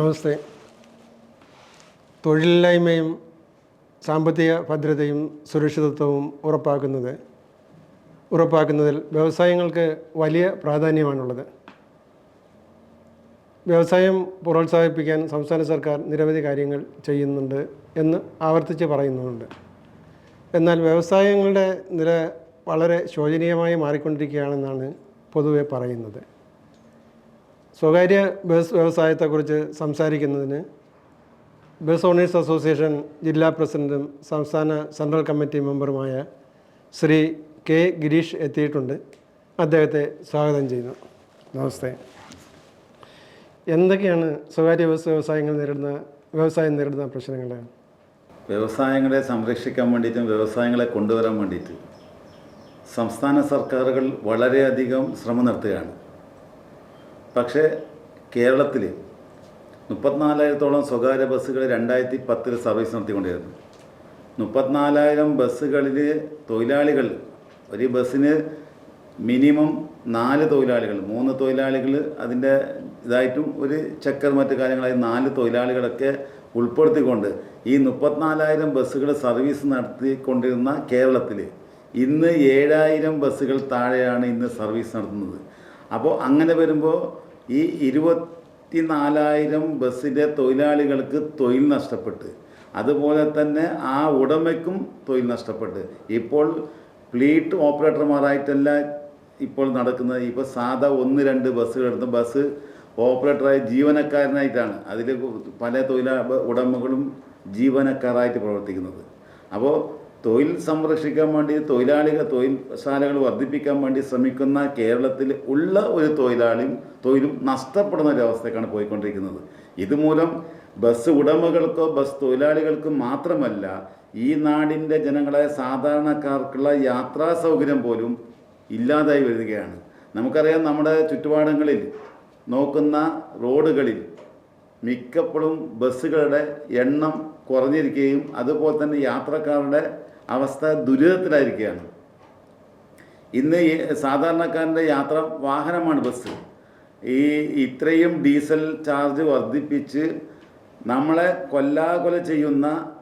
നമസ്തേ തൊഴിലില്ലായ്മയും സാമ്പത്തിക ഭദ്രതയും സുരക്ഷിതത്വവും ഉറപ്പാക്കുന്നത് ഉറപ്പാക്കുന്നതിൽ വ്യവസായങ്ങൾക്ക് വലിയ പ്രാധാന്യമാണുള്ളത്. വ്യവസായം പ്രോത്സാഹിപ്പിക്കാൻ സംസ്ഥാന സർക്കാർ നിരവധി കാര്യങ്ങൾ ചെയ്യുന്നുണ്ട് എന്ന് ആവർത്തിച്ച് പറയുന്നുണ്ട് എന്നാൽ വ്യവസായങ്ങളുടെ നില വളരെ ശോചനീയമായി മാറിക്കൊണ്ടിരിക്കുകയാണെന്നാണ് പൊതുവെ പറയുന്നത്. സ്വകാര്യ ബസ് വ്യവസായത്തെക്കുറിച്ച് സംസാരിക്കുന്നതിന് ബസ് ഓണേഴ്സ് അസോസിയേഷൻ ജില്ലാ പ്രസിഡന്റും സംസ്ഥാന സെൻട്രൽ കമ്മിറ്റി മെമ്പറുമായ ശ്രീ കെ ഗിരീഷ് എത്തിയിട്ടുണ്ട്. അദ്ദേഹത്തെ സ്വാഗതം ചെയ്യുന്നു. നമസ്തേ. എന്തൊക്കെയാണ് സ്വകാര്യ ബസ് വ്യവസായങ്ങൾ നേരിടുന്ന വ്യവസായം നേരിടുന്ന പ്രശ്നങ്ങൾ വ്യവസായങ്ങളെ സംരക്ഷിക്കാൻ വേണ്ടിയിട്ടും വ്യവസായങ്ങളെ കൊണ്ടുവരാൻ വേണ്ടിയിട്ട് സംസ്ഥാന സർക്കാരുകൾ വളരെയധികം ശ്രമം നടത്തുകയാണ്. പക്ഷേ കേരളത്തിൽ മുപ്പത്തിനാലായിരത്തോളം സ്വകാര്യ ബസ്സുകൾ രണ്ടായിരത്തി പത്തിൽ സർവീസ് നടത്തിക്കൊണ്ടിരുന്നു. മുപ്പത്തിനാലായിരം ബസ്സുകളിൽ തൊഴിലാളികൾ ഒരു ബസ്സിന് മിനിമം നാല് തൊഴിലാളികൾ മൂന്ന് തൊഴിലാളികൾ അതിന്റെ ഇതായിട്ടും ഒരു ചക്കർ മറ്റു കാര്യങ്ങളായി നാല് തൊഴിലാളികളൊക്കെ ഉൾപ്പെടുത്തിക്കൊണ്ട് ഈ മുപ്പത്തിനാലായിരം ബസ്സുകൾ സർവീസ് നടത്തിക്കൊണ്ടിരുന്ന കേരളത്തിൽ ഇന്ന് ഏഴായിരം ബസ്സുകൾ താഴെയാണ് ഇന്ന് സർവീസ് നടത്തുന്നത്. അപ്പോൾ അങ്ങനെ വരുമ്പോൾ ഈ ഇരുപത്തി നാലായിരം ബസ്സിന്റെ തൊഴിലാളികൾക്ക് തൊഴിൽ നഷ്ടപ്പെട്ട് അതുപോലെ തന്നെ ആ ഉടമയ്ക്കും തൊഴിൽ നഷ്ടപ്പെട്ട്. ഇപ്പോൾ ഫ്ലീറ്റ് ഓപ്പറേറ്റർമാരായിട്ടല്ല ഇപ്പോൾ നടക്കുന്നത്. ഇപ്പോൾ സാധാ ഒന്ന് രണ്ട് ബസ്സുകൾ എടുത്ത് ബസ് ഓപ്പറേറ്ററായ ജീവനക്കാരനായിട്ടാണ്. അതിൽ പല തൊഴിലാ ഉടമകളും ജീവനക്കാരായിട്ട് പ്രവർത്തിക്കുന്നത്. അപ്പോൾ തൊഴിൽ സംരക്ഷിക്കാൻ വേണ്ടി തൊഴിലാളികൾ തൊഴിൽശാലകൾ വർദ്ധിപ്പിക്കാൻ വേണ്ടി ശ്രമിക്കുന്ന കേരളത്തിൽ ഉള്ള ഒരു തൊഴിലാളിയും തൊഴിലും നഷ്ടപ്പെടുന്ന ഒരു അവസ്ഥക്കാണ് പോയിക്കൊണ്ടിരിക്കുന്നത്. ഇതുമൂലം ബസ് ഉടമകൾക്കോ ബസ് തൊഴിലാളികൾക്കോ മാത്രമല്ല ഈ നാടിന്റെ ജനങ്ങളായ സാധാരണക്കാർക്കുള്ള യാത്രാ സൗകര്യം പോലും ഇല്ലാതായി വരികയാണ്. നമുക്കറിയാം നമ്മുടെ ചുറ്റുപാടങ്ങളിൽ നോക്കുന്ന റോഡുകളിൽ മിക്കപ്പോഴും ബസ്സുകളുടെ എണ്ണം കുറഞ്ഞിരിക്കുകയും അതുപോലെ തന്നെ യാത്രക്കാരുടെ അവസ്ഥ ദുരിതത്തിലായിരിക്കുകയാണ്. ഇന്ന് സാധാരണക്കാരന്റെ യാത്ര വാഹനമാണ് ബസ്. ഈ ഇത്രയും ഡീസൽ ചാർജ് വർദ്ധിപ്പിച്ച് നമ്മളെ കൊല്ലാകൊല ചെയ്യുന്ന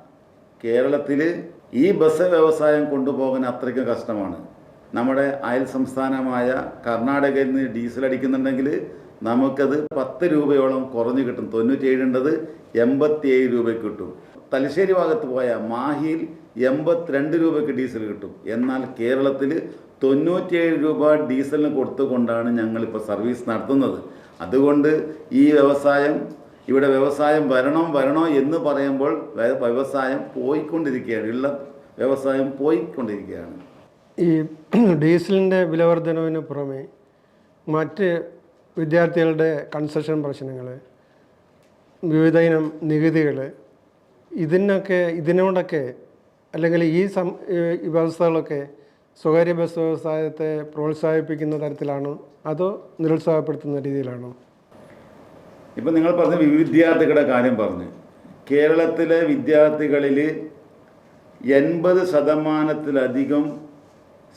കേരളത്തിൽ ഈ ബസ് വ്യവസായം കൊണ്ടുപോകാൻ അത്രയ്ക്കും കഷ്ടമാണ്. നമ്മുടെ അയൽ സംസ്ഥാനമായ കർണാടകയിൽ നിന്ന് ഡീസൽ അടിക്കുന്നുണ്ടെങ്കിൽ നമുക്കത് പത്ത് രൂപയോളം കുറഞ്ഞു കിട്ടും. തൊണ്ണൂറ്റേഴുണ്ടത് എൺപത്തിയേഴ് രൂപയ്ക്ക് കിട്ടും. തലശ്ശേരി ഭാഗത്ത് പോയ മാഹിയിൽ എൺപത്തിരണ്ട് രൂപയ്ക്ക് ഡീസൽ കിട്ടും. എന്നാൽ കേരളത്തിൽ തൊണ്ണൂറ്റിയേഴ് രൂപ ഡീസലിന് കൊടുത്തുകൊണ്ടാണ് ഞങ്ങളിപ്പോൾ സർവീസ് നടത്തുന്നത്. അതുകൊണ്ട് ഈ വ്യവസായം ഇവിടെ വ്യവസായം വരണം വരണോ എന്ന് പറയുമ്പോൾ വ്യ- വ്യവസായം പോയിക്കൊണ്ടിരിക്കുകയാണ്. ഉള്ള വ്യവസായം പോയിക്കൊണ്ടിരിക്കുകയാണ്. ഈ ഡീസലിന്റെ വിലവർധനവിന് പുറമെ മറ്റ് വിദ്യാർത്ഥികളുടെ കൺസെഷൻ പ്രശ്നങ്ങൾ വിവിധ ഇനം നികുതികൾ ഇതിനൊക്കെ ഇതിനോടൊക്കെ അല്ലെങ്കിൽ ഈ സം വ്യവസ്ഥകളൊക്കെ സ്വകാര്യ ബസ് വ്യവസായത്തെ പ്രോത്സാഹിപ്പിക്കുന്ന തരത്തിലാണോ? അതോ നിരുത്സാഹപ്പെടുത്തുന്ന രീതിയിലാണോ? ഇപ്പം നിങ്ങൾ പറഞ്ഞ വിദ്യാർത്ഥികളുടെ കാര്യം പറഞ്ഞു. കേരളത്തിലെ വിദ്യാർത്ഥികളിൽ എൺപത് ശതമാനത്തിലധികം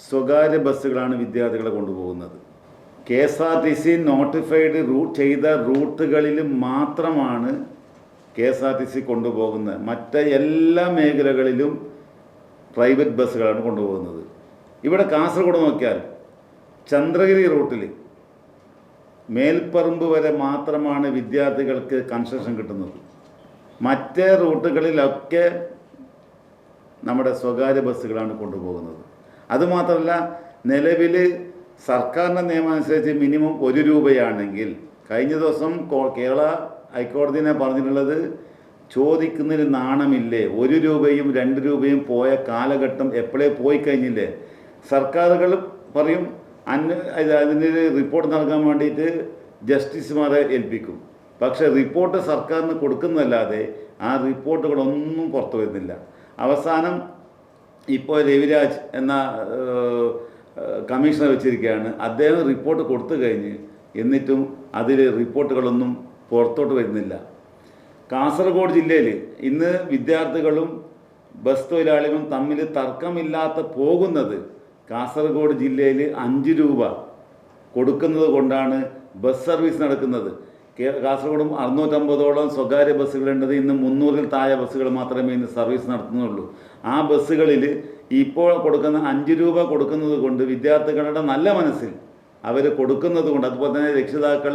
സ്വകാര്യ ബസ്സുകളാണ് വിദ്യാർത്ഥികളെ കൊണ്ടുപോകുന്നത്. K S R T C notified route ചെയ്ത റൂട്ടുകളിൽ മാത്രമാണ് K S R T C കൊണ്ടുപോകുന്നത്. മറ്റ് എല്ലാ മേഖലകളിലും പ്രൈവറ്റ് ബസ്സുകളാണ് കൊണ്ടുപോകുന്നത്. ഇവിടെ കാസർഗോഡ് നോക്കിയാൽ ചന്ദ്രഗിരി റൂട്ടിൽ മേൽപ്പറമ്പ് വരെ മാത്രമാണ് വിദ്യാർത്ഥികൾക്ക് കൺസെഷൻ കിട്ടുന്നത്. മറ്റേ റൂട്ടുകളിലൊക്കെ നമ്മുടെ സ്വകാര്യ ബസ്സുകളാണ് കൊണ്ടുപോകുന്നത്. അതുമാത്രമല്ല നിലവിൽ സർക്കാരിന്റെ നിയമം അനുസരിച്ച് മിനിമം ഒരു രൂപയാണെങ്കിൽ കഴിഞ്ഞ ദിവസം കേരള ഹൈക്കോടതിനെ പറഞ്ഞിട്ടുള്ളത് ചോദിക്കുന്നതിന് നാണമില്ലേ? ഒരു രൂപയും രണ്ട് രൂപയും പോയ കാലഘട്ടം എപ്പോഴേ പോയി കഴിഞ്ഞില്ലേ? സർക്കാരുകൾ പറയും അന് ഇത് അതിന് റിപ്പോർട്ട് നൽകാൻ വേണ്ടിയിട്ട് ജസ്റ്റിസുമാരെ ഏൽപ്പിക്കും. പക്ഷേ റിപ്പോർട്ട് സർക്കാരിന് കൊടുക്കുന്നതല്ലാതെ ആ റിപ്പോർട്ടുകളൊന്നും പുറത്തു വരുന്നില്ല. അവസാനം ഇപ്പോൾ രവിരാജ് എന്ന കമ്മീഷണർ വെച്ചിരിക്കുകയാണ്. അദ്ദേഹം റിപ്പോർട്ട് കൊടുത്തു കഴിഞ്ഞ് എന്നിട്ടും അതിൽ റിപ്പോർട്ടുകളൊന്നും പുറത്തോട്ട് വരുന്നില്ല. കാസർഗോഡ് ജില്ലയിൽ ഇന്ന് വിദ്യാർത്ഥികളും ബസ് തൊഴിലാളികളും തമ്മിൽ തർക്കമില്ലാത്ത പോകുന്നത് കാസർഗോഡ് ജില്ലയിൽ അഞ്ച് രൂപ കൊടുക്കുന്നത് കൊണ്ടാണ് ബസ് സർവീസ് നടക്കുന്നത്. കാസർഗോഡും അറുന്നൂറ്റമ്പതോളം സ്വകാര്യ ബസ്സുകളുണ്ടത് ഇന്ന് മുന്നൂറിൽ താഴെ ബസ്സുകൾ മാത്രമേ ഇന്ന് സർവീസ് നടത്തുന്നുള്ളൂ. ആ ബസ്സുകളിൽ ഇപ്പോൾ കൊടുക്കുന്ന അഞ്ച് രൂപ കൊടുക്കുന്നത് കൊണ്ട് വിദ്യാർത്ഥികളുടെ നല്ല മനസ്സിൽ അവർ കൊടുക്കുന്നത് കൊണ്ട് അതുപോലെ തന്നെ രക്ഷിതാക്കൾ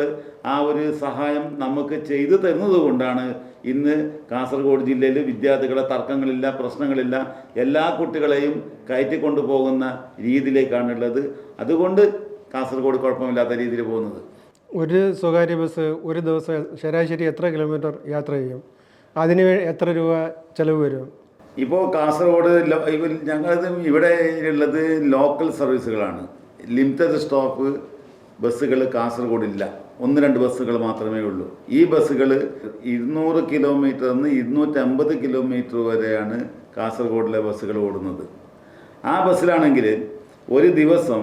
ആ ഒരു സഹായം നമുക്ക് ചെയ്തു തരുന്നത് കൊണ്ടാണ് ഇന്ന് കാസർഗോഡ് ജില്ലയിൽ വിദ്യാർത്ഥികളെ തർക്കങ്ങളില്ല പ്രശ്നങ്ങളില്ല എല്ലാ കുട്ടികളെയും കയറ്റിക്കൊണ്ടു പോകുന്ന രീതിയിലേക്കാണുള്ളത്. അതുകൊണ്ട് കാസർഗോഡ് കുഴപ്പമില്ലാത്ത രീതിയിൽ പോകുന്നത്. ഒരു സ്വകാര്യ ബസ് ഒരു ദിവസം ശരാശരി എത്ര കിലോമീറ്റർ യാത്ര ചെയ്യും? അതിന് എത്ര രൂപ ചിലവ് വരും? ഇപ്പോൾ കാസർഗോഡ് ഞങ്ങൾ ഞങ്ങളത് ഇവിടെ ഉള്ളത് ലോക്കൽ സർവീസുകളാണ്. ലിമിറ്റഡ് സ്റ്റോപ്പ് ബസ്സുകൾ കാസർഗോഡില്ല. ഒന്ന് രണ്ട് ബസ്സുകൾ മാത്രമേ ഉള്ളൂ. ഈ ബസ്സുകൾ ഇരുന്നൂറ് കിലോമീറ്റർ നിന്ന് ഇരുന്നൂറ്റമ്പത് കിലോമീറ്റർ വരെയാണ് കാസർഗോഡിലെ ബസ്സുകൾ ഓടുന്നത്. ആ ബസ്സിലാണെങ്കിൽ ഒരു ദിവസം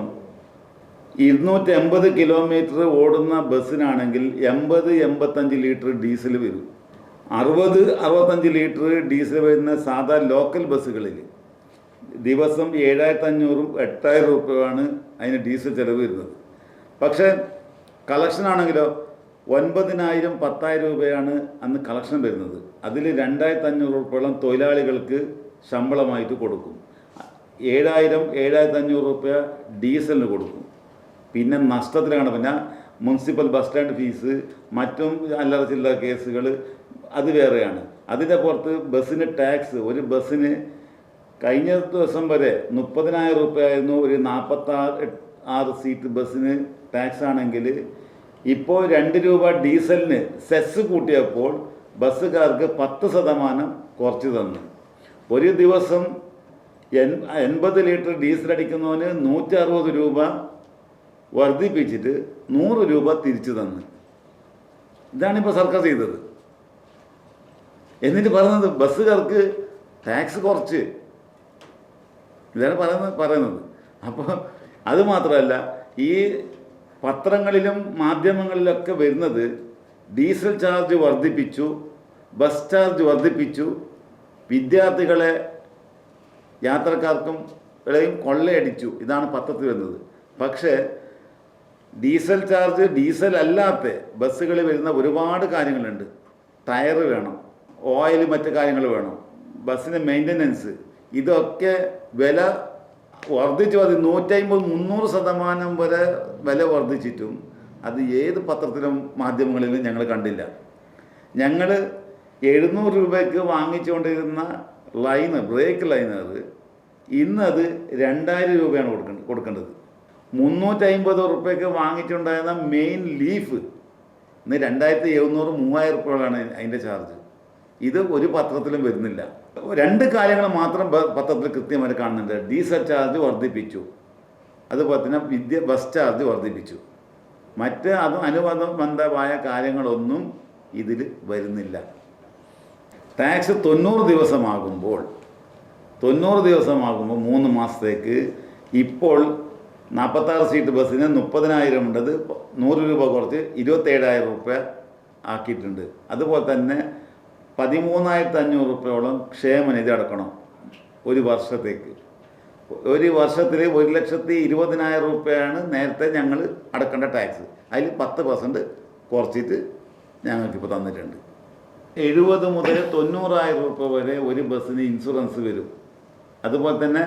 ഇരുന്നൂറ്റി എൺപത് കിലോമീറ്റർ ഓടുന്ന ബസ്സിനാണെങ്കിൽ എൺപത് എൺപത്തഞ്ച് ലിറ്റർ ഡീസൽ വരും. അറുപത് അറുപത്തഞ്ച് ലിറ്റർ ഡീസൽ വരുന്ന സാധാ ലോക്കൽ ബസ്സുകളിൽ ദിവസം ഏഴായിരത്തി അഞ്ഞൂറും എട്ടായിരം രൂപയാണ് അതിന് ഡീസൽ ചിലവ് വരുന്നത്. പക്ഷേ കളക്ഷൻ ആണെങ്കിലോ ഒൻപതിനായിരം പത്തായിരം രൂപയാണ് അന്ന് കളക്ഷൻ വരുന്നത്. അതിൽ രണ്ടായിരത്തി അഞ്ഞൂറ് രൂപയോളം തൊഴിലാളികൾക്ക് ശമ്പളമായിട്ട് കൊടുക്കും. ഏഴായിരം ഏഴായിരത്തി അഞ്ഞൂറ് രൂപ ഡീസലിന് കൊടുക്കും. പിന്നെ നഷ്ടത്തിലാണ്. പിന്നെ മുനിസിപ്പൽ ബസ് സ്റ്റാൻഡ് ഫീസ് മറ്റും അല്ലറ ചില്ലറ കേസുകൾ അത് വേറെയാണ്. അതിന്റെ പുറത്ത് ബസ്സിന് ടാക്സ് ഒരു ബസ്സിന് കഴിഞ്ഞ ദിവസം വരെ മുപ്പതിനായിരം രൂപയായിരുന്നു ഒരു നാൽപ്പത്താറ് ആറ് സീറ്റ് ബസ്സിന് ടാക്സ് ആണെങ്കിൽ ഇപ്പോൾ രണ്ട് രൂപ ഡീസലിന് സെസ് കൂട്ടിയപ്പോൾ ബസ്സുകാർക്ക് പത്ത് ശതമാനം കുറച്ച് തന്നു. ഒരു ദിവസം എൺ എൺപത് ലിറ്റർ ഡീസൽ അടിക്കുന്നവന് നൂറ്റി അറുപത് രൂപ വർദ്ധിപ്പിച്ചിട്ട് നൂറ് രൂപ തിരിച്ചു തന്നു. ഇതാണിപ്പോൾ സർക്കാർ ചെയ്തത്. എന്നിട്ട് പറയുന്നത് ബസ്സുകാർക്ക് ടാക്സ് കുറച്ച്. ഇതാണ് പറയുന്നത്. പറയുന്നത് അപ്പോൾ അതുമാത്രമല്ല ഈ പത്രങ്ങളിലും മാധ്യമങ്ങളിലൊക്കെ വരുന്നത് ഡീസൽ ചാർജ് വർദ്ധിപ്പിച്ചു ബസ് ചാർജ് വർദ്ധിപ്പിച്ചു വിദ്യാർത്ഥികളെ യാത്രക്കാർക്കും ഇടയും കൊള്ളയടിച്ചു. ഇതാണ് പത്രത്തിൽ വരുന്നത്. പക്ഷേ ഡീസൽ ചാർജ് ഡീസൽ അല്ലാത്ത ബസ്സുകളിൽ വരുന്ന ഒരുപാട് കാര്യങ്ങളുണ്ട്. ടയർ വേണം ഓയിൽ മറ്റു കാര്യങ്ങൾ വേണം ബസ്സിന് മെയിന്റനൻസ് ഇതൊക്കെ വില വർദ്ധിച്ചു. അത് നൂറ്റമ്പത് മുന്നൂറ് ശതമാനം വരെ വില വർദ്ധിച്ചിട്ടും അത് ഏത് പത്രത്തിലും മാധ്യമങ്ങളിലും ഞങ്ങൾ കണ്ടില്ല. ഞങ്ങൾ എഴുന്നൂറ് രൂപയ്ക്ക് വാങ്ങിച്ചുകൊണ്ടിരുന്ന ലൈന് ബ്രേക്ക് ലൈനർ ഇന്നത് രണ്ടായിരം രൂപയാണ് കൊടുക്കേണ്ടത് കൊടുക്കേണ്ടത്. മുന്നൂറ്റി അമ്പത് റുപ്യക്ക് വാങ്ങിച്ചുണ്ടായിരുന്ന മെയിൻ ലീഫ് ഇന്ന് രണ്ടായിരത്തി എഴുന്നൂറ് മൂവായിരം റുപ്യകളാണ് അതിന്റെ ചാർജ്. ഇത് ഒരു പത്രത്തിലും വരുന്നില്ല. രണ്ട് കാര്യങ്ങൾ മാത്രം പത്രത്തിൽ കൃത്യമായിട്ട് കാണുന്നുണ്ട്. ഡീസൽ ചാർജ് വർദ്ധിപ്പിച്ചു. അതുപോലെ തന്നെ വിദ്യ ബസ് ചാർജ് വർദ്ധിപ്പിച്ചു. മറ്റ് അത് അനുബന്ധമായ കാര്യങ്ങളൊന്നും ഇതിൽ വരുന്നില്ല. ടാക്സ് തൊണ്ണൂറ് ദിവസമാകുമ്പോൾ തൊണ്ണൂറ് ദിവസമാകുമ്പോൾ മൂന്ന് മാസത്തേക്ക് ഇപ്പോൾ നാൽപ്പത്താറ് സീറ്റ് ബസ്സിന് മുപ്പതിനായിരം ഉണ്ടത് നൂറ് രൂപ കുറച്ച് ഇരുപത്തേഴായിരം റുപ്യ ആക്കിയിട്ടുണ്ട്. അതുപോലെ തന്നെ പതിമൂന്നായിരത്തി അഞ്ഞൂറ് റുപ്യോളം ക്ഷേമനിധി അടക്കണം ഒരു വർഷത്തേക്ക്. ഒരു വർഷത്തിൽ ഒരു ലക്ഷത്തി ഇരുപതിനായിരം റുപ്യയാണ് നേരത്തെ ഞങ്ങൾ അടക്കേണ്ട ടാക്സ് അതിൽ പത്ത് പെർസെന്റ് കുറച്ചിട്ട് ഞങ്ങൾക്കിപ്പോൾ തന്നിട്ടുണ്ട്. എഴുപത് മുതൽ തൊണ്ണൂറായിരം രൂപ വരെ ഒരു ബസ്സിന് ഇൻഷുറൻസ് വരും. അതുപോലെ തന്നെ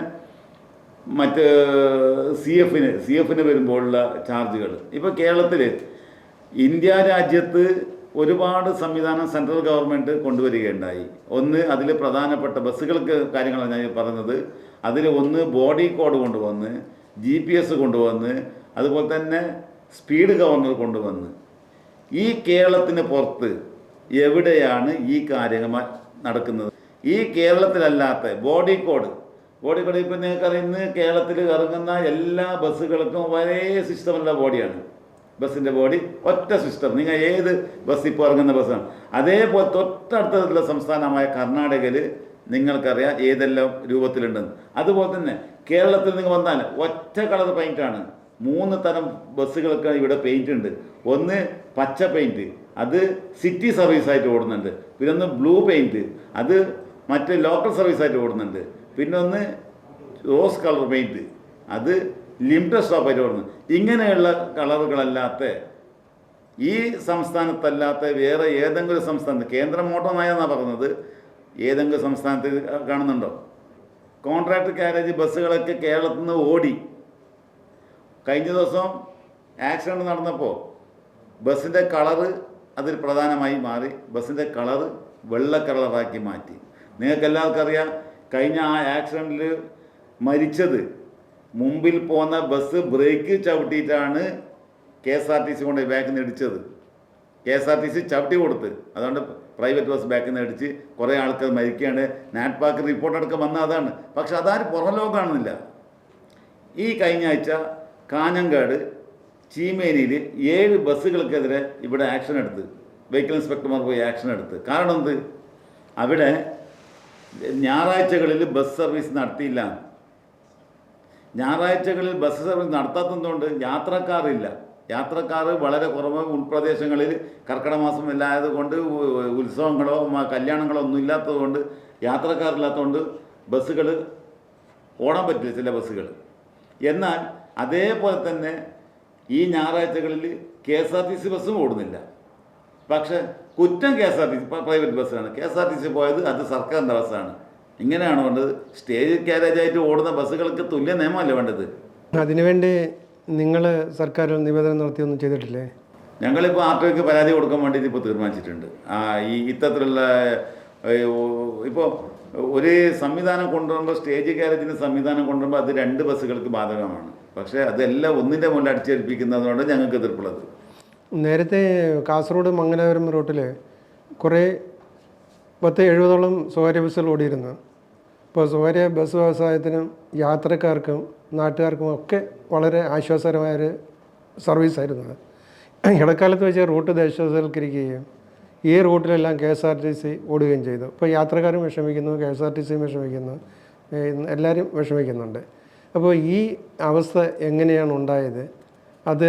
മറ്റ് സി എഫിന് സി എഫിന് വരുമ്പോഴുള്ള ചാർജുകൾ ഇപ്പോൾ കേരളത്തിൽ ഇന്ത്യ രാജ്യത്ത് ഒരുപാട് സംവിധാനം സെൻട്രൽ ഗവൺമെന്റ് കൊണ്ടുവരികയുണ്ടായി. ഒന്ന് അതിൽ പ്രധാനപ്പെട്ട ബസ്സുകൾക്ക് കാര്യങ്ങളാണ് ഞാൻ പറഞ്ഞത്. അതിൽ ഒന്ന് ബോഡി കോഡ് കൊണ്ടുവന്ന് ജി പി എസ് കൊണ്ടുവന്ന് അതുപോലെ തന്നെ സ്പീഡ് ഗവർണർ കൊണ്ടുവന്ന്. ഈ കേരളത്തിന് പുറത്ത് എവിടെയാണ് ഈ കാര്യങ്ങൾ നടക്കുന്നത്? ഈ കേരളത്തിലല്ലാത്ത ബോഡി കോഡ് ബോഡി കോഡ് ഇപ്പം നിങ്ങൾക്കറിയുന്ന കേരളത്തിൽ ഇറങ്ങുന്ന എല്ലാ ബസ്സുകൾക്കും ഒരേ സിസ്റ്റമുള്ള ബോഡിയാണ്. ബസ്സിന്റെ ബോഡി ഒറ്റ സിസ്റ്റം. നിങ്ങൾ ഏത് ബസ് ഇപ്പോൾ ഇറങ്ങുന്ന ബസ്സാണ്. അതേപോലെ തൊട്ടടുത്തുള്ള സംസ്ഥാനമായ കർണാടകയിൽ നിങ്ങൾക്കറിയാം ഏതെല്ലാം രൂപത്തിലുണ്ടെന്ന്. അതുപോലെ തന്നെ കേരളത്തിൽ നിങ്ങൾ വന്നാൽ ഒറ്റ കളർ പെയിന്റാണ് മൂന്ന് തരം ബസ്സുകൾക്ക് ഇവിടെ പെയിന്റ് ഉണ്ട്. ഒന്ന് പച്ച പെയിന്റ് അത് സിറ്റി സർവീസായിട്ട് ഓടുന്നുണ്ട്. പിന്നെ ഒന്ന് ബ്ലൂ പെയിന്റ് അത് മറ്റ് ലോക്കൽ സർവീസായിട്ട് ഓടുന്നുണ്ട്. പിന്നെ ഒന്ന് റോസ് കളർ പെയിന്റ് അത് ലിമിറ്റഡ് ഓഫ് ഓടുന്നു ഇങ്ങനെയുള്ള കളറുകളല്ലാത്ത ഈ സംസ്ഥാനത്തല്ലാത്ത വേറെ ഏതെങ്കിലും സംസ്ഥാനത്ത് കേന്ദ്ര മോട്ടോ നയം എന്നാണ് പറയുന്നത് ഏതെങ്കിലും സംസ്ഥാനത്ത് കാണുന്നുണ്ടോ? കോൺട്രാക്ട് കാരേജ് ബസ്സുകളൊക്കെ കേരളത്തിൽ നിന്ന് ഓടി. കഴിഞ്ഞ ദിവസം ആക്സിഡന്റ് നടന്നപ്പോൾ ബസ്സിന്റെ കളറ് അതിൽ പ്രധാനമായി മാറി. ബസ്സിന്റെ കളറ് വെള്ള കളറാക്കി മാറ്റി. നിങ്ങൾക്ക് എല്ലാവർക്കും അറിയാം കഴിഞ്ഞ ആ ആക്സിഡന്റിൽ മരിച്ചത് മുമ്പിൽ പോന്ന bus brake ചവിട്ടിയിട്ടാണ് K S R T C കൊണ്ട് ബാക്കിൽ നിന്ന് ഇടിച്ചത്. K S R T C ചവിട്ടി കൊടുത്ത്. അതുകൊണ്ട് പ്രൈവറ്റ് ബസ് ബാക്കിൽ നിന്ന് കുറേ ആൾക്കാർ മരിക്കുകയാണ്. നാറ്റ് പാക്ക് റിപ്പോർട്ട് അടക്കം വന്ന അതാണ്. പക്ഷെ അതാരും പുറം ലോകം കാണുന്നില്ല. ഈ കഴിഞ്ഞ ആഴ്ച കാഞ്ഞങ്കാട് ചീമേനിയിൽ ഏഴ് ബസ്സുകൾക്കെതിരെ ഇവിടെ ആക്ഷൻ എടുത്ത്. വെഹിക്കിൾ ഇൻസ്പെക്ടർമാർ പോയി ആക്ഷൻ എടുത്ത്. കാരണം എന്ത്? അവിടെ ഞായറാഴ്ചകളിൽ ബസ് സർവീസ് നടത്തിയില്ല. ഞായറാഴ്ചകളിൽ ബസ് സർവീസ് നടത്താത്തതുകൊണ്ട് യാത്രക്കാറില്ല യാത്രക്കാർ വളരെ കുറവ് ഉൾപ്രദേശങ്ങളിൽ കർക്കിടക മാസം ഇല്ലായതുകൊണ്ട് ഉത്സവങ്ങളോ കല്യാണങ്ങളോ ഒന്നും ഇല്ലാത്തതുകൊണ്ട് യാത്രക്കാരില്ലാത്തതുകൊണ്ട് ബസ്സുകൾ ഓടാൻ പറ്റില്ല ചില ബസ്സുകൾ എന്നാൽ അതേപോലെ തന്നെ ഈ ഞായറാഴ്ചകളിൽ K S R T C ബസ്സും ഓടുന്നില്ല. പക്ഷേ കുറ്റം K S R T C private ബസ്സാണ്. K S R T C പോയത് അത് സർക്കാരിന്റെ ബസ്സാണ്. ഇങ്ങനെയാണ് വേണ്ടത്? സ്റ്റേജ് കാരേജായിട്ട് ഓടുന്ന ബസ്സുകൾക്ക് തുല്യ നിയമമല്ലേ വേണ്ടത്? അതിനുവേണ്ടി നിങ്ങൾ സർക്കാർ നിവേദനം നടത്തിയൊന്നും ചെയ്തിട്ടില്ലേ? ഞങ്ങളിപ്പോൾ ആർ പരാതി കൊടുക്കാൻ വേണ്ടിയിട്ട് ഇപ്പോൾ തീരുമാനിച്ചിട്ടുണ്ട്. ആ ഈ ഇത്തരത്തിലുള്ള ഇപ്പോൾ ഒരു സംവിധാനം കൊണ്ടുവരുമ്പോൾ സ്റ്റേജ് കാരേജിന്റെ സംവിധാനം കൊണ്ടുവരുമ്പോൾ അത് രണ്ട് ബസ്സുകൾക്ക് ബാധകമാണ്. പക്ഷേ അതെല്ലാം ഒന്നിന്റെ മുന്നിൽ അടിച്ചേൽപ്പിക്കുന്നതുകൊണ്ട് ഞങ്ങൾക്ക് എതിർപ്പുള്ളത്. നേരത്തെ കാസർഗോഡ് മംഗലാപുരം റൂട്ടിൽ കുറേ പത്ത് എഴുപതോളം സ്വകാര്യ ബസ്സുകൾ ഓടിയിരുന്നു. ഇപ്പോൾ സ്വകാര്യ ബസ് വ്യവസായത്തിനും യാത്രക്കാർക്കും നാട്ടുകാർക്കും ഒക്കെ വളരെ ആശ്വാസകരമായൊരു സർവീസായിരുന്നു ഇടക്കാലത്ത് വെച്ച് റൂട്ട് ദേശവൽക്കരിക്കുകയും ഈ റൂട്ടിലെല്ലാം K S R T C ഓടുകയും ചെയ്തു. ഇപ്പോൾ യാത്രക്കാരും വിഷമിക്കുന്നു കെ എസ് ആർ ടി സിയും വിഷമിക്കുന്നു എല്ലാവരും വിഷമിക്കുന്നുണ്ട്. അപ്പോൾ ഈ അവസ്ഥ എങ്ങനെയാണ് ഉണ്ടായത്? അത്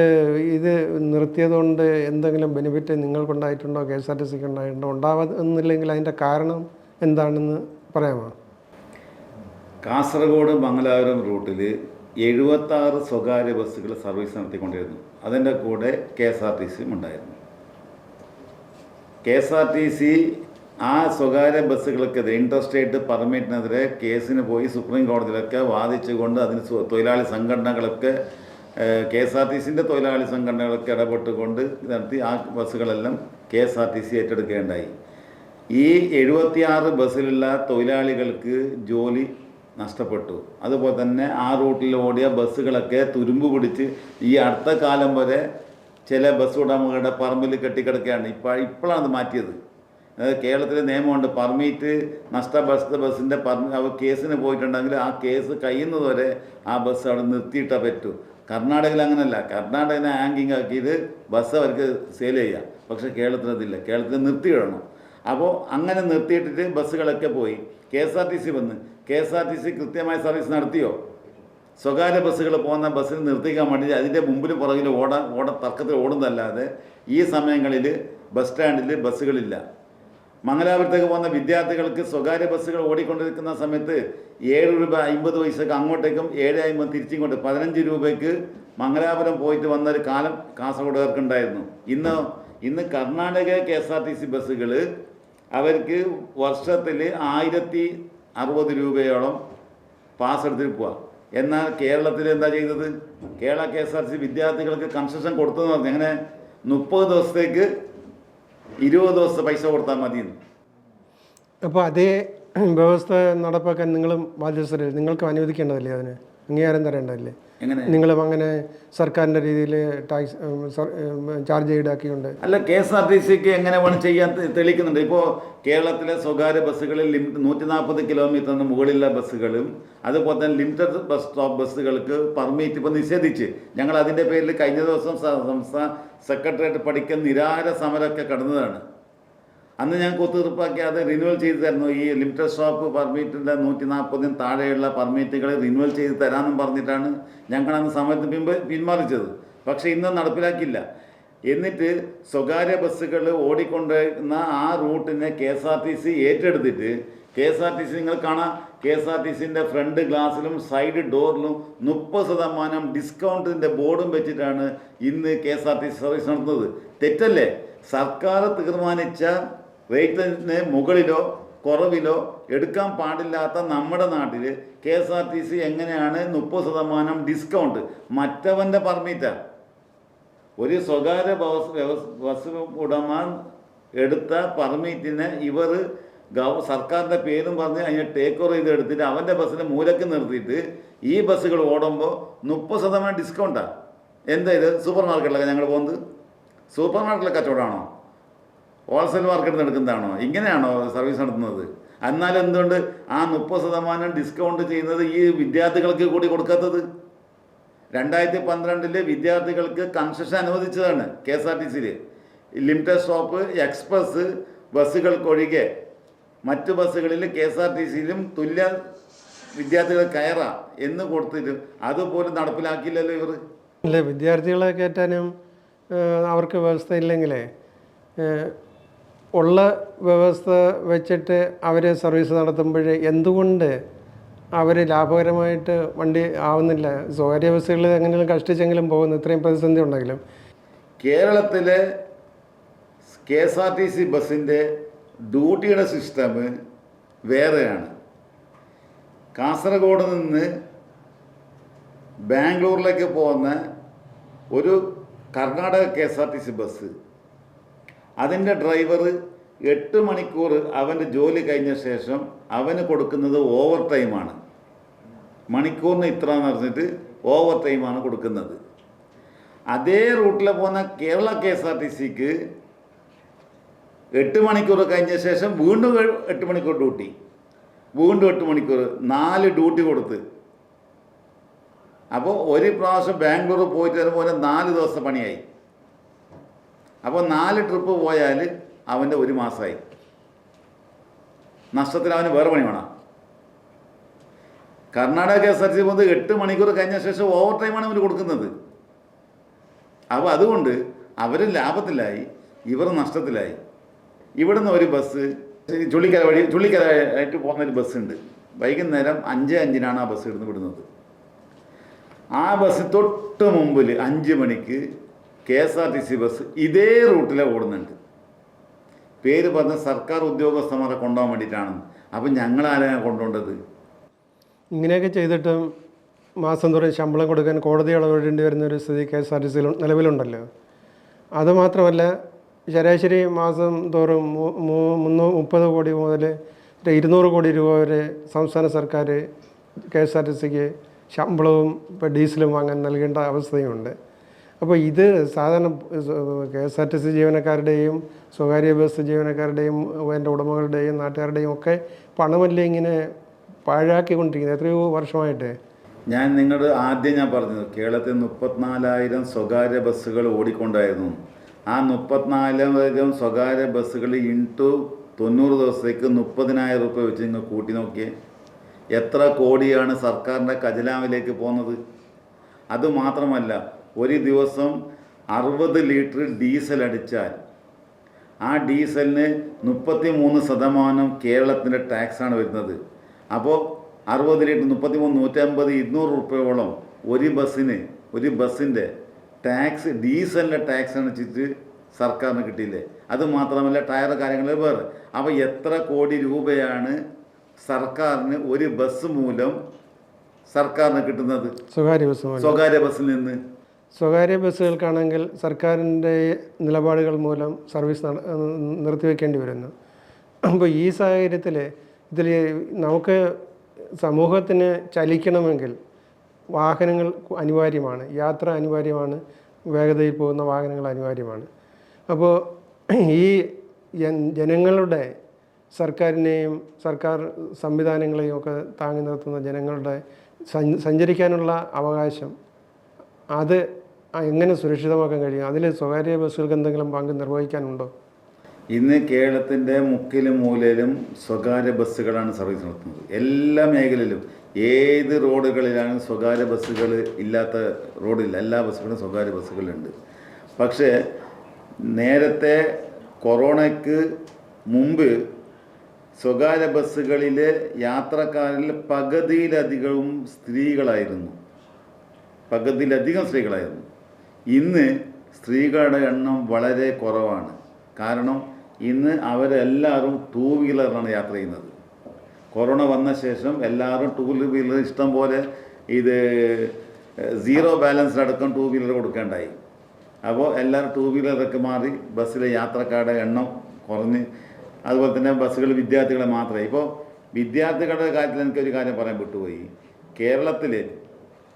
ഇത് നിർത്തിയതുകൊണ്ട് എന്തെങ്കിലും ബെനിഫിറ്റ് നിങ്ങൾക്കുണ്ടായിട്ടുണ്ടോ? കെ എസ് ആർ ടി സിക്ക് ഉണ്ടായിട്ടുണ്ടോ ഉണ്ടാവുന്നില്ലെങ്കിൽ അതിന്റെ കാരണം എന്താണെന്ന് പറയാമോ? കാസർഗോഡ് മംഗലാപുരം റൂട്ടിൽ എഴുപത്താറ് സ്വകാര്യ ബസ്സുകൾ സർവീസ് നടത്തിക്കൊണ്ടിരുന്നു. അതിന്റെ കൂടെ കെ എസ് ആർ ടി സിയും ഉണ്ടായിരുന്നു. K S R T C ആ സ്വകാര്യ ബസ്സുകൾക്കെതിരെ ഇൻട്രസ്റ്റേറ്റ് പെർമിറ്റിനെതിരെ കേസിന് പോയി സുപ്രീം കോടതിയിലൊക്കെ വാദിച്ചുകൊണ്ട് അതിന് തൊഴിലാളി സംഘടനകളൊക്കെ കെ എസ് ആർ ടി സിന്റെ തൊഴിലാളി സംഘടനകളൊക്കെ ഇടപെട്ടുകൊണ്ട് നടത്തി ആ ബസ്സുകളെല്ലാം K S R T C ഏറ്റെടുക്കുകയുണ്ടായി. ഈ എഴുപത്തിയാറ് ബസ്സിലുള്ള തൊഴിലാളികൾക്ക് ജോലി നഷ്ടപ്പെട്ടു. അതുപോലെ തന്നെ ആ റൂട്ടിൽ ഓടിയ ബസ്സുകളൊക്കെ തുരുമ്പ് പിടിച്ച് ഈ അടുത്ത കാലം വരെ ചില ബസ് ഉടമകളുടെ പറമ്പിൽ കെട്ടിക്കിടക്കുകയാണ്. ഇപ്പോൾ ഇപ്പോഴാണ് അത് മാറ്റിയത്. അതായത് കേരളത്തിലെ നിയമമുണ്ട് പെർമിറ്റ് ബസ് ബസ്സിന്റെ പെർമി കേസിന് പോയിട്ടുണ്ടെങ്കിൽ ആ കേസ് കഴിയുന്നതുവരെ ആ ബസ് അവിടെ നിർത്തിയിട്ടേ പറ്റൂ. കർണാടകയിൽ അങ്ങനല്ല. കർണാടകനെ ആങ്കിങ് ആക്കിയിട്ട് ബസ് അവർക്ക് സെയിൽ ചെയ്യാം. പക്ഷേ കേരളത്തിൽ അതില്ല കേരളത്തിൽ നിർത്തിയിടണം അപ്പോൾ അങ്ങനെ നിർത്തിയിട്ടിട്ട് ബസ്സുകളൊക്കെ പോയി. K S R T C വന്ന്. K S R T C കൃത്യമായ സർവീസ് നടത്തിയോ? സ്വകാര്യ ബസ്സുകൾ പോകുന്ന ബസ്സിൽ നിർത്തിക്കാൻ വേണ്ടി അതിന്റെ മുമ്പിലും പുറകിലും ഓടാൻ ഓട തർക്കത്തിൽ ഓടുന്നതല്ലാതെ ഈ സമയങ്ങളിൽ ബസ് സ്റ്റാൻഡിൽ ബസ്സുകളില്ല. മംഗലാപുരത്തേക്ക് പോകുന്ന വിദ്യാർത്ഥികൾക്ക് സ്വകാര്യ ബസ്സുകൾ ഓടിക്കൊണ്ടിരിക്കുന്ന സമയത്ത് ഏഴ് രൂപ അമ്പത് പൈസക്ക് അങ്ങോട്ടേക്കും ഏഴ് അമ്പത് തിരിച്ചിങ്ങോട്ട് പതിനഞ്ച് രൂപയ്ക്ക് മംഗലാപുരം പോയിട്ട് വന്ന ഒരു കാലം കാസർഗോഡുകാർക്ക് ഉണ്ടായിരുന്നു ഇന്ന് ഇന്ന് Karnataka K S R T C ബസ്സുകൾ അവർക്ക് വർഷത്തിൽ ആയിരത്തി അറുപത് രൂപയോളം പാസ് എടുത്തിട്ട് പോവാം. എന്നാൽ കേരളത്തിൽ എന്താ ചെയ്തത്? Kerala K S R C വിദ്യാർത്ഥികൾക്ക് കൺസെഷൻ കൊടുത്തതെന്ന് പറഞ്ഞു. അങ്ങനെ മുപ്പത് ദിവസത്തേക്ക് ഇരുപത് ദിവസത്തെ പൈസ കൊടുത്താൽ മതി അപ്പോൾ അതേ വ്യവസ്ഥ നടപ്പാക്കാൻ നിങ്ങളും ബാധ്യസ്ഥരല്ലേ നിങ്ങൾക്കും അനുവദിക്കേണ്ടതല്ലേ അതിന്? അംഗീകാരം തരേണ്ടതല്ലേ? നിങ്ങളും അങ്ങനെ സർക്കാരിന്റെ രീതിയിൽ ടാക്സ് ചാർജ് ഈടാക്കിയുണ്ട് അല്ല കെ എസ് ആർ ടി സിക്ക് എങ്ങനെ വേണം ചെയ്യാൻ തെളിക്കുന്നുണ്ട് തെളിയിക്കുന്നുണ്ട്. ഇപ്പോൾ കേരളത്തിലെ സ്വകാര്യ ബസ്സുകളിൽ ലിമിറ്റ് നൂറ്റി നാൽപ്പത് കിലോമീറ്ററിന് മുകളിലുള്ള ബസ്സുകളും അതുപോലെ തന്നെ ലിമിറ്റഡ് ബസ് സ്റ്റോപ്പ് ബസ്സുകൾക്ക് പെർമിറ്റ് ഇപ്പോൾ നിഷേധിച്ച്. ഞങ്ങൾ അതിന്റെ പേരിൽ കഴിഞ്ഞ ദിവസം സംസ്ഥാന സെക്രട്ടേറിയറ്റ് പഠിക്കൽ നിരാഹാര സമരമൊക്കെ കടന്നതാണ്. അന്ന് ഞാൻ ഒത്തുതീർപ്പാക്കി അത് റിന്യൂവൽ ചെയ്ത് തരുന്നു ഈ ലിമിറ്റഡ് സ്റ്റോപ്പ് പെർമിറ്റിന്റെ നൂറ്റി നാൽപ്പതിന് താഴെയുള്ള പെർമിറ്റുകൾ റിന്യൂവൽ ചെയ്ത് തരാമെന്നും പറഞ്ഞിട്ടാണ് ഞങ്ങൾ അന്ന് സമയത്ത് പിൻപ് പിന്മാറിച്ചത് പക്ഷേ ഇന്ന് നടപ്പിലാക്കില്ല എന്നിട്ട് സ്വകാര്യ ബസ്സുകൾ ഓടിക്കൊണ്ടിരുന്ന ആ റൂട്ടിനെ K S R T C ഏറ്റെടുത്തിട്ട് K S R T C നിങ്ങൾ കാണാം. കെ എസ് ആർ ടി സിന്റെ ഫ്രണ്ട് ഗ്ലാസ്സിലും സൈഡ് ഡോറിലും മുപ്പത് ശതമാനം ഡിസ്കൗണ്ടിന്റെ ബോർഡും വെച്ചിട്ടാണ് ഇന്ന് K S R T C service നടത്തുന്നത്. തെറ്റല്ലേ? സർക്കാർ തീരുമാനിച്ച റേറ്റിന് മുകളിലോ കുറവിലോ എടുക്കാൻ പാടില്ലാത്ത നമ്മുടെ നാട്ടിൽ K S R T C എങ്ങനെയാണ് മുപ്പത് ശതമാനം ഡിസ്കൗണ്ട് മറ്റവന്റെ പെർമിറ്റാണ് ഒരു സ്വകാര്യ ബസ് ബസ് ഉടമ എടുത്ത പെർമിറ്റിനെ ഇവർ ഗവ സർക്കാരിന്റെ പേരും പറഞ്ഞ് അതിനെ ടേക്ക് ഓവർ ചെയ്ത് എടുത്തിട്ട് അവന്റെ ബസ്സിനെ മൂലക്ക് നിർത്തിയിട്ട് ഈ ബസ്സുകൾ ഓടുമ്പോൾ മുപ്പത് ശതമാനം ഡിസ്കൗണ്ടാണ് എന്താ ഇത്? സൂപ്പർ മാർക്കറ്റിലൊക്കെ ഞങ്ങൾ പോകുന്നത് സൂപ്പർ മാർക്കറ്റിലെ കച്ചവടമാണോ? ഹോൾസെയിൽ മാർക്കറ്റിൽ നടക്കുന്നതാണോ? ഇങ്ങനെയാണോ സർവീസ് നടത്തുന്നത്? എന്നാൽ എന്തുകൊണ്ട് ആ മുപ്പത് ശതമാനം ഡിസ്കൗണ്ട് ചെയ്യുന്നത് ഈ വിദ്യാർത്ഥികൾക്ക് കൂടി കൊടുക്കാത്തത്? രണ്ടായിരത്തി പന്ത്രണ്ടിൽ വിദ്യാർത്ഥികൾക്ക് കൺസെഷൻ അനുവദിച്ചതാണ് കെ എസ് ആർ ടി സിയിൽ ലിമിറ്റഡ് സ്റ്റോപ്പ് എക്സ്പ്രസ് ബസ്സുകൾക്കൊഴികെ മറ്റു ബസ്സുകളിൽ കെ എസ് ആർ ടി സിയിലും തുല്യ വിദ്യാർത്ഥികൾ കയറാം എന്ന് കൊടുത്തിട്ട് അതുപോലും നടപ്പിലാക്കിയില്ലല്ലോ ഇവർ. ഇല്ല വിദ്യാർത്ഥികളെ കയറ്റാനും അവർക്ക് വ്യവസ്ഥ ഇല്ലെങ്കിലേ ഏഹ്, ഉള്ള വ്യവസ്ഥ വെച്ചിട്ട് അവർ സർവീസ് നടത്തുമ്പോൾ എന്തുകൊണ്ട് അവർ ലാഭകരമായിട്ട് വണ്ടി ആവുന്നില്ല? സ്വകാര്യ ബസ്സുകളിൽ എങ്ങനെയും കഷ്ടിച്ചെങ്കിലും പോകുന്നു. ഇത്രയും പ്രതിസന്ധി ഉണ്ടെങ്കിലും. കേരളത്തിലെ K S R T C ബസ്സിന്റെ ഡ്യൂട്ടിയുടെ സിസ്റ്റം വേറെയാണ്. കാസർഗോഡ് നിന്ന് ബാംഗ്ലൂരിലേക്ക് പോകുന്ന ഒരു Karnataka K S R T C bus അതിന്റെ ഡ്രൈവർ എട്ട് മണിക്കൂർ അവന്റെ ജോലി കഴിഞ്ഞ ശേഷം അവന് കൊടുക്കുന്നത് ഓവർ ടൈമാണ് മണിക്കൂറിന് ഇത്ര എന്ന് പറഞ്ഞിട്ട് ഓവർ ടൈമാണ് കൊടുക്കുന്നത്. അതേ റൂട്ടിൽ പോകുന്ന Kerala K S R T സിക്ക് എട്ട് മണിക്കൂർ കഴിഞ്ഞ ശേഷം വീണ്ടും എട്ട് മണിക്കൂർ ഡ്യൂട്ടി. വീണ്ടും എട്ട് മണിക്കൂർ നാല് ഡ്യൂട്ടി കൊടുത്ത്. അപ്പോൾ ഒരു പ്രാവശ്യം ബാംഗ്ലൂർ പോയിട്ട് വരുമ്പോൾ നാല് ദിവസം പണിയായി. അപ്പോൾ നാല് ട്രിപ്പ് പോയാൽ അവന്റെ ഒരു മാസമായി നഷ്ടത്തിൽ അവന് വേറെ പണി വേണം. Karnataka K S R C പോകുന്നത് എട്ട് മണിക്കൂർ കഴിഞ്ഞ ശേഷം ഓവർ ടൈമാണ് അവർ കൊടുക്കുന്നത്. അപ്പോൾ അതുകൊണ്ട് അവർ ലാഭത്തിലായി ഇവർ നഷ്ടത്തിലായി. ഇവിടുന്ന് ഒരു ബസ് ചുള്ളിക്കര വഴി ചുള്ളിക്കര ആയിട്ട് പോകുന്ന ഒരു ബസ്സുണ്ട് വൈകുന്നേരം അഞ്ച് അഞ്ചിനാണ് ആ ബസ് ഇടുന്ന് വിടുന്നത്. ആ ബസ് തൊട്ട് മുമ്പിൽ അഞ്ച് മണിക്ക് K S R T C bus ഇതേ റൂട്ടിലെ ഓടുന്നുണ്ട്. പേര് പറഞ്ഞ സർക്കാർ ഉദ്യോഗസ്ഥന്മാരെ കൊണ്ടുപോകാൻ വേണ്ടിയിട്ടാണ്. അപ്പം ഞങ്ങൾ ആരെയാണ് കൊണ്ടുപോകേണ്ടത്? ഇങ്ങനെയൊക്കെ ചെയ്തിട്ടും മാസം തോറും ശമ്പളം കൊടുക്കാൻ കോടതി ഇടപെടേണ്ടി വരുന്ന ഒരു സ്ഥിതി കെ എസ് ആർ ടി സിയിൽ നിലവിലുണ്ടല്ലോ. അതുമാത്രമല്ല ശരാശരി മാസം തോറും മുന്നൂ മുപ്പത് കോടി മുതൽ ഇരുന്നൂറ് കോടി രൂപ വരെ സംസ്ഥാന സർക്കാർ കെ എസ് ആർ ടി സിക്ക് ശമ്പളവും ഇപ്പോൾ ഡീസലും വാങ്ങാൻ നൽകേണ്ട അവസ്ഥയുമുണ്ട് അപ്പോൾ ഇത് സാധാരണ K S R T C ജീവനക്കാരുടെയും സ്വകാര്യ ബസ് ജീവനക്കാരുടെയും അതിന്റെ ഉടമകളുടെയും നാട്ടുകാരുടെയും ഒക്കെ പണമല്ലേ ഇങ്ങനെ പാഴാക്കിക്കൊണ്ടിരിക്കുന്നത്? എത്രയോ വർഷമായിട്ട്. ഞാൻ നിങ്ങളുടെ ആദ്യം ഞാൻ പറഞ്ഞത് കേരളത്തിൽ മുപ്പത്തിനാലായിരം സ്വകാര്യ ബസ്സുകൾ ഓടിക്കൊണ്ടായിരുന്നു. ആ മുപ്പത്തിനാലായിരം സ്വകാര്യ ബസ്സുകൾ ഇന്റു തൊണ്ണൂറ് ദിവസത്തേക്ക് മുപ്പതിനായിരം റുപ്യ വെച്ച് നിങ്ങൾ കൂട്ടി നോക്കിയേ. എത്ര കോടിയാണ് സർക്കാരിന്റെ ഖജനാവിലേക്ക് പോകുന്നത്? അതുമാത്രമല്ല ഒരു ദിവസം അറുപത് ലിറ്റർ ഡീസൽ അടിച്ചാൽ ആ ഡീസലിന് മുപ്പത്തി മൂന്ന് ശതമാനം കേരളത്തിന്റെ ടാക്സാണ് വരുന്നത്. അപ്പോൾ അറുപത് ലിറ്റർ മുപ്പത്തി മൂന്ന് നൂറ്റമ്പത് ഇരുന്നൂറ് റുപ്യോളം ഒരു ബസ്സിന് ഒരു ബസ്സിന്റെ ടാക്സ് ഡീസലിന്റെ ടാക്സ് അടിച്ചിട്ട് സർക്കാരിന് കിട്ടിയില്ലേ? അത് മാത്രമല്ല ടയർ കാര്യങ്ങൾ വേറെ. അപ്പോൾ എത്ര കോടി രൂപയാണ് സർക്കാരിന് ഒരു ബസ് മൂലം സർക്കാരിന് കിട്ടുന്നത്? സ്വകാര്യ ബസ് സ്വകാര്യ ബസ്സിൽ നിന്ന്. സ്വകാര്യ ബസ്സുകൾക്കാണെങ്കിൽ സർക്കാരിന്റെ നിലപാടുകൾ മൂലം സർവീസ് നിർത്തിവെക്കേണ്ടി വരുന്നു. അപ്പോൾ ഈ സാഹചര്യത്തിൽ ഇതിൽ നമുക്ക് സമൂഹത്തിന് ചലിക്കണമെങ്കിൽ വാഹനങ്ങൾ അനിവാര്യമാണ്. യാത്ര അനിവാര്യമാണ്. വേഗതയിൽ പോകുന്ന വാഹനങ്ങൾ അനിവാര്യമാണ്. അപ്പോൾ ഈ ജനങ്ങളുടെ സർക്കാരിനെയും സർക്കാർ സംവിധാനങ്ങളെയും ഒക്കെ താങ്ങി നിർത്തുന്ന ജനങ്ങളുടെ സഞ്ചരിക്കാനുള്ള അവകാശം അത് എങ്ങനെ സുരക്ഷിതമാക്കാൻ കഴിയും? അതിൽ സ്വകാര്യ ബസ്സുകൾക്ക് എന്തെങ്കിലും പങ്ക് നിർവഹിക്കാനുണ്ടോ? ഇന്ന് കേരളത്തിന്റെ മുക്കിലും മൂലയിലും സ്വകാര്യ ബസ്സുകളാണ് സർവീസ് നടത്തുന്നത്. എല്ലാ മേഖലയിലും ഏത് റോഡുകളിലാണ് സ്വകാര്യ ബസ്സുകൾ ഇല്ലാത്ത റോഡില്ല. എല്ലാ ബസ്സുകളും സ്വകാര്യ ബസ്സുകളുണ്ട്. പക്ഷേ നേരത്തെ കൊറോണയ്ക്ക് മുമ്പ് സ്വകാര്യ ബസ്സുകളിലെ യാത്രക്കാരിൽ പകുതിയിലധികവും സ്ത്രീകളായിരുന്നു. പകുതിയിലധികം സ്ത്രീകളായിരുന്നു. ഇന്ന് സ്ത്രീകളുടെ എണ്ണം വളരെ കുറവാണ്. കാരണം ഇന്ന് അവരെല്ലാവരും ടൂ വീലറിലാണ് യാത്ര ചെയ്യുന്നത്. കൊറോണ വന്ന ശേഷം എല്ലാവരും ടൂ വീലർ ഇഷ്ടം പോലെ ഇത് സീറോ ബാലൻസ് അടക്കം ടൂ വീലർ കൊടുക്കേണ്ടായി. അപ്പോൾ എല്ലാവരും ടൂ വീലറൊക്കെ മാറി ബസ്സിലെ യാത്രക്കാരുടെ എണ്ണം കുറഞ്ഞ് അതുപോലെ തന്നെ ബസ്സുകൾ വിദ്യാർത്ഥികളെ മാത്രമേ ഇപ്പോൾ വിദ്യാർത്ഥികളുടെ കാര്യത്തിൽ എനിക്കൊരു കാര്യം പറയാൻ വിട്ടുപോയി. കേരളത്തിൽ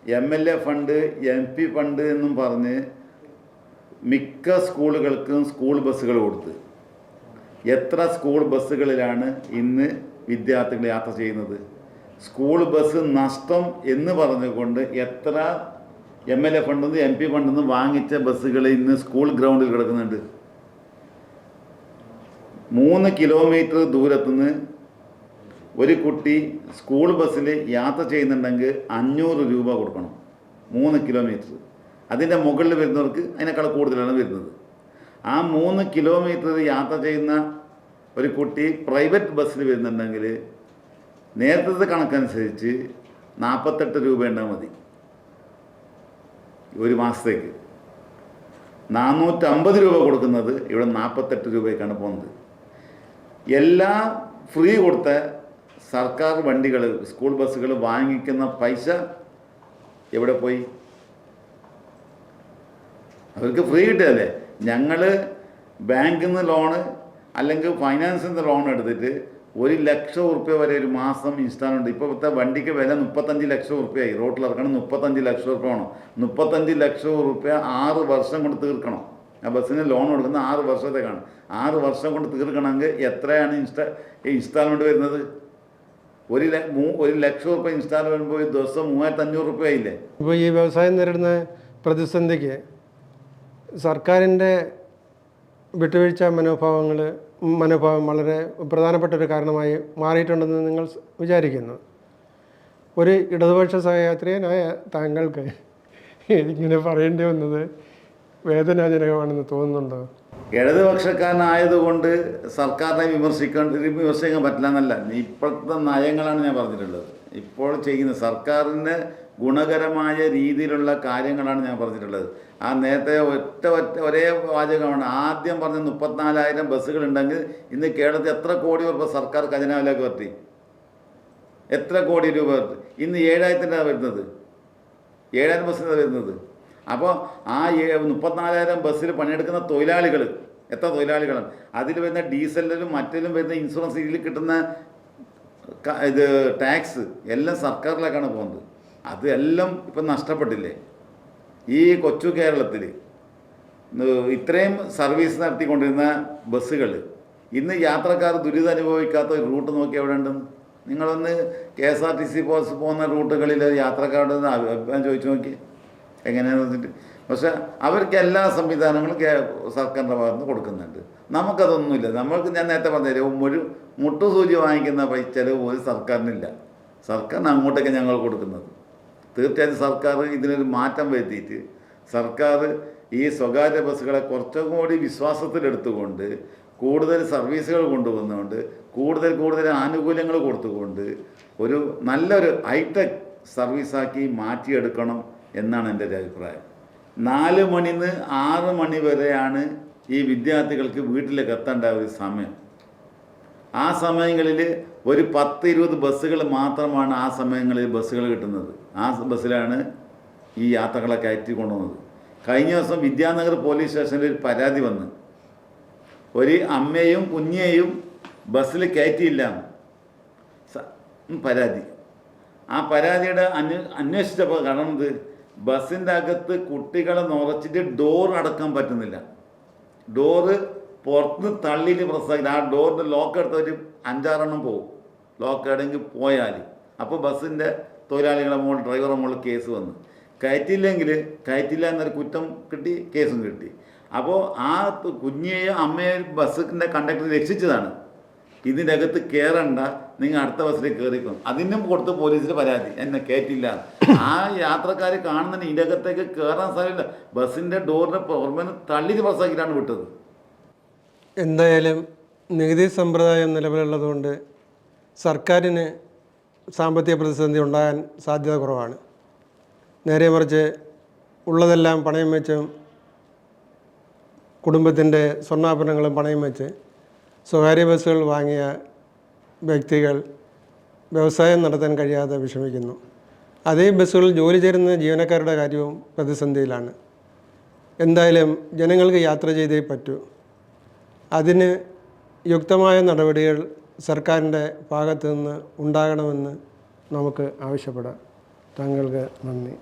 M L A fund M P fund എന്നും പറഞ്ഞ് മിക്ക സ്കൂളുകൾക്കും സ്കൂൾ ബസ്സുകൾ കൊടുത്ത്. എത്ര സ്കൂൾ ബസ്സുകളിലാണ് ഇന്ന് വിദ്യാർത്ഥികൾ യാത്ര ചെയ്യുന്നത്? സ്കൂൾ ബസ് നഷ്ടം എന്ന് പറഞ്ഞുകൊണ്ട് എത്ര എം എൽ എ ഫണ്ടിൽ എം പി ഫണ്ടിൽ നിന്ന് വാങ്ങിച്ച ബസ്സുകൾ ഇന്ന് സ്കൂൾ ഗ്രൗണ്ടിൽ കിടക്കുന്നുണ്ട്. മൂന്ന് കിലോമീറ്റർ ദൂരത്തുനിന്ന് ഒരു കുട്ടി സ്കൂൾ ബസ്സിൽ യാത്ര ചെയ്യുന്നുണ്ടെങ്കിൽ അഞ്ഞൂറ് രൂപ കൊടുക്കണം. മൂന്ന് കിലോമീറ്റർ അതിന്റെ മുകളിൽ വരുന്നവർക്ക് അതിനേക്കാൾ കൂടുതലാണ് വരുന്നത്. ആ മൂന്ന് കിലോമീറ്റർ യാത്ര ചെയ്യുന്ന ഒരു കുട്ടി പ്രൈവറ്റ് ബസ്സിൽ വരുന്നുണ്ടെങ്കിൽ നേരത്തെ കണക്കനുസരിച്ച് നാൽപ്പത്തെട്ട് രൂപ ഉണ്ടാൽ മതി. ഒരു മാസത്തേക്ക്. നാനൂറ്റമ്പത് രൂപ കൊടുക്കുന്നത് ഇവിടെ നാൽപ്പത്തെട്ട് രൂപയ്ക്കാണ് പോകുന്നത്. എല്ലാം ഫ്രീ കൊടുത്ത സർക്കാർ വണ്ടികൾ സ്കൂൾ ബസ്സുകൾ വാങ്ങിക്കുന്ന പൈസ എവിടെ പോയി? അവർക്ക് ഫ്രീ കിട്ടുകയല്ലേ? ഞങ്ങൾ ബാങ്കിൽ നിന്ന് ലോണ് അല്ലെങ്കിൽ ഫൈനാൻസിൽ നിന്ന് ലോൺ എടുത്തിട്ട് ഒരു ലക്ഷം ഉറുപ്പ്യ വരെ ഒരു മാസം ഇൻസ്റ്റാൾമെന്റ് ഇപ്പോഴത്തെ വണ്ടിക്ക് വില മുപ്പത്തഞ്ച് ലക്ഷം ഉറുപ്പ്യായി. റോട്ടിൽ ഇറക്കണം മുപ്പത്തഞ്ച് ലക്ഷം ഉറുപ്പ്യ വേണം. മുപ്പത്തഞ്ച് ലക്ഷം ഉറുപ്പ്യ ആറ് വർഷം കൊണ്ട് തീർക്കണം. ആ ബസ്സിന് ലോൺ കൊടുക്കുന്ന ആറ് വർഷത്തേക്കാണ്. ആറ് വർഷം കൊണ്ട് തീർക്കണമെങ്കിൽ എത്രയാണ് ഇൻസ്റ്റാ ഇൻസ്റ്റാൾമെന്റ് വരുന്നത്? ഒരു ഒരു ലക്ഷം റുപ്യ ഇൻസ്റ്റാൾമെന്റ് പോയി ദിവസം മൂവായിരത്തി അഞ്ഞൂറ് റുപ്യ ആയില്ലേ? ഇപ്പോൾ ഈ വ്യവസായം നേരിടുന്ന പ്രതിസന്ധിക്ക് സർക്കാരിന്റെ വിട്ടുവീഴ്ച മനോഭാവങ്ങൾ മനോഭാവം വളരെ പ്രധാനപ്പെട്ട ഒരു കാരണമായി മാറിയിട്ടുണ്ടെന്ന് നിങ്ങൾ വിചാരിക്കുന്നു. ഒരു ഇടതുപക്ഷ സഹയാത്രികനായ താങ്കൾക്ക് എനിക്കിങ്ങനെ പറയേണ്ടി വന്നത് വേദനാജനകമാണെന്ന് തോന്നുന്നുണ്ടോ? ഇടതുപക്ഷക്കാരനായതുകൊണ്ട് സർക്കാരിനെ വിമർശിക്കേണ്ട വിമർശിക്കാൻ പറ്റില്ല എന്നല്ല. ഇപ്പോഴത്തെ നയങ്ങളാണ് ഞാൻ പറഞ്ഞിട്ടുള്ളത്. ഇപ്പോൾ ചെയ്യുന്ന സർക്കാരിന് ഗുണകരമായ രീതിയിലുള്ള കാര്യങ്ങളാണ് ഞാൻ പറഞ്ഞിട്ടുള്ളത്. ആ നേരത്തെ ഒറ്റ ഒറ്റ ഒരേ വാചകമാണ്. ആദ്യം പറഞ്ഞ മുപ്പത്തിനാലായിരം ബസ്സുകൾ ഉണ്ടെങ്കിൽ ഇന്ന് കേരളത്തിൽ എത്ര കോടി രൂപ സർക്കാർ ഖജനാവിലേക്ക് പറ്റി? എത്ര കോടി രൂപ ഇന്ന് ഏഴായിരത്തിന്റെ വരുന്നത്. ഏഴായിരം ബസ്സിനാണ് വരുന്നത്. അപ്പോൾ ആ മുപ്പത്തിനാലായിരം ബസ്സിൽ പണിയെടുക്കുന്ന തൊഴിലാളികൾ എത്ര തൊഴിലാളികളാണ്? അതിൽ വരുന്ന ഡീസലിലും മറ്റിലും വരുന്ന ഇൻഷുറൻസ് ഇതിൽ കിട്ടുന്ന ഇത് ടാക്സ് എല്ലാം സർക്കാരിലേക്കാണ് പോകുന്നത്. അത് എല്ലാം ഇപ്പം നഷ്ടപ്പെട്ടില്ലേ? ഈ കൊച്ചു കേരളത്തിൽ ഇത്രയും സർവീസ് നടത്തിക്കൊണ്ടിരുന്ന ബസ്സുകൾ ഇന്ന് യാത്രക്കാർ ദുരിതം അനുഭവിക്കാത്ത ഒരു റൂട്ട് നോക്കി എവിടെ ഉണ്ടെന്ന് നിങ്ങളൊന്ന് K S R T C bus പോകുന്ന റൂട്ടുകളിൽ യാത്രക്കാരുടെ അഭിപ്രായം ചോദിച്ചു നോക്കി എങ്ങനെയാണെന്ന് വെച്ചിട്ട്? പക്ഷെ അവർക്ക് എല്ലാ സംവിധാനങ്ങളും സർക്കാരിന്റെ ഭാഗത്ത് നിന്ന് കൊടുക്കുന്നുണ്ട്. നമുക്കതൊന്നുമില്ല. നമ്മൾക്ക് ഞാൻ നേരത്തെ പറഞ്ഞുതരാം ഒരു മുട്ടുസൂചി വാങ്ങിക്കുന്ന പൈസ ചിലവ് ഒരു സർക്കാരിനില്ല. സർക്കാരിന് അങ്ങോട്ടൊക്കെ ഞങ്ങൾ കൊടുക്കുന്നത്. തീർച്ചയായും സർക്കാർ ഇതിനൊരു മാറ്റം വരുത്തിയിട്ട് സർക്കാർ ഈ സ്വകാര്യ ബസ്സുകളെ കുറച്ചും കൂടി വിശ്വാസത്തിലെടുത്തുകൊണ്ട് കൂടുതൽ സർവീസുകൾ കൊണ്ടുവന്നുകൊണ്ട് കൂടുതൽ കൂടുതൽ ആനുകൂല്യങ്ങൾ കൊടുത്തുകൊണ്ട് ഒരു നല്ലൊരു ഹൈടെക് സർവീസാക്കി മാറ്റിയെടുക്കണം എന്നാണ് എന്റെ ഒരു അഭിപ്രായം. നാല് മണിന്ന് ആറ് മണി വരെയാണ് ഈ വിദ്യാർത്ഥികൾക്ക് വീട്ടിലേക്ക് എത്തേണ്ട ഒരു സമയം. ആ സമയങ്ങളിൽ ഒരു പത്ത് ഇരുപത് ബസ്സുകൾ മാത്രമാണ് ആ സമയങ്ങളിൽ ബസ്സുകൾ കിട്ടുന്നത്. ആ ബസ്സിലാണ് ഈ യാത്രകളെ കയറ്റി കൊണ്ടുവന്നത്. കഴിഞ്ഞ ദിവസം വിദ്യാനഗർ പോലീസ് സ്റ്റേഷനിൽ ഒരു പരാതി വന്ന്. ഒരു അമ്മയും കുഞ്ഞേയും ബസ്സിൽ കയറ്റിയില്ല പരാതി. ആ പരാതിയുടെ അന്വ അന്വേഷിച്ചപ്പോൾ കാണുന്നത് ബസ്സിന്റെ അകത്ത് കുട്ടികളെ നിറച്ചിട്ട് ഡോർ അടക്കാൻ പറ്റുന്നില്ല. ഡോറ് പുറത്തുനിന്ന് തള്ളിയിട്ട് പ്രസംഗില്ല ആ ഡോറിന്റെ ലോക്ക് എടുത്തവർ അഞ്ചാറെണ്ണം പോകും. ലോക്ക് എവിടെയെങ്കിൽ പോയാൽ അപ്പോൾ ബസ്സിന്റെ തൊഴിലാളികളെ മോൾ ഡ്രൈവറെ മോൾ കേസ് വന്നു. കയറ്റില്ലെങ്കിൽ കയറ്റില്ല എന്നൊരു കുറ്റം കിട്ടി കേസും കിട്ടി. അപ്പോൾ ആ കുഞ്ഞിയെയും അമ്മയെയും ബസ്സിന്റെ കണ്ടക്ടർ രക്ഷിച്ചതാണ്. ഇതിന്റെ അകത്ത് കയറണ്ട നിങ്ങൾ അടുത്ത ബസ്സിൽ കയറിക്കും അതിനും കൊടുത്ത് പോലീസിന് പരാതി. എന്നെ കയറ്റില്ല ആ യാത്രക്കാർ കാണുന്നതിന് ഇതിന്റെ അകത്തേക്ക് കയറാൻ സാധ്യമില്ല ബസ്സിന്റെ ഡോറിന്റെ പുറമെ തള്ളിച്ച് പ്രസംഗിക്കാണ് വിട്ടത്. എന്തായാലും നികുതി സമ്പ്രദായം നിലവിലുള്ളതുകൊണ്ട് സർക്കാരിന് സാമ്പത്തിക പ്രതിസന്ധി ഉണ്ടാകാൻ സാധ്യത കുറവാണ്. നേരെ മറിച്ച് ഉള്ളതെല്ലാം പണയം വെച്ചും കുടുംബത്തിന്റെ സ്വർണാഭരണങ്ങളും പണയം വെച്ച് സ്വകാര്യ ബസ്സുകൾ വാങ്ങിയ വ്യക്തികൾ വ്യവസായം നടത്താൻ കഴിയാതെ വിഷമിക്കുന്നു. അതേ ബസ്സുകളിൽ ജോലി ചേരുന്ന ജീവനക്കാരുടെ കാര്യവും പ്രതിസന്ധിയിലാണ്. എന്തായാലും ജനങ്ങൾക്ക് യാത്ര ചെയ്തേ പറ്റൂ. അതിന് യുക്തമായ നടപടികൾ സർക്കാരിന്റെ ഭാഗത്തു നിന്ന് ഉണ്ടാകണമെന്ന് നമുക്ക് ആവശ്യപ്പെടാം. താങ്കൾക്ക് നന്ദി.